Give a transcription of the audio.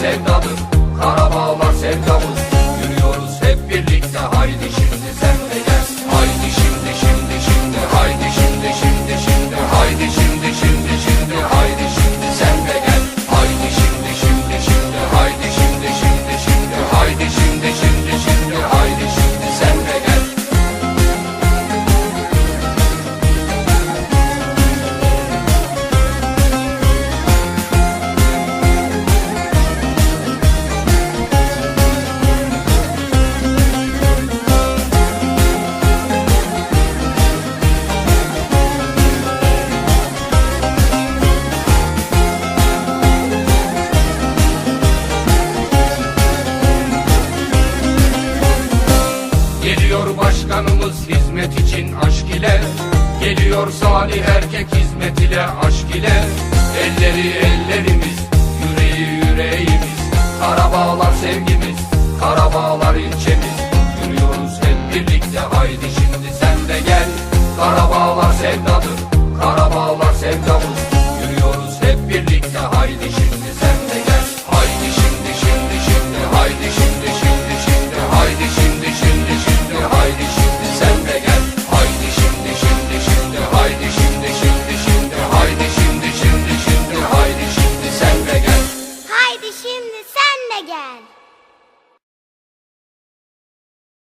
sevdadır Karabağlar sevdamız. Yürüyoruz hep birlikte haydi Cumhurbaşkanımız hizmet için aşk ile Geliyor salih erkek hizmet ile aşk ile. Elleri ellerimiz, yüreği yüreğimiz Karabağlar sevgimiz, Karabağlar ilçemiz. Yürüyoruz hep birlikte haydi şimdi. Dad.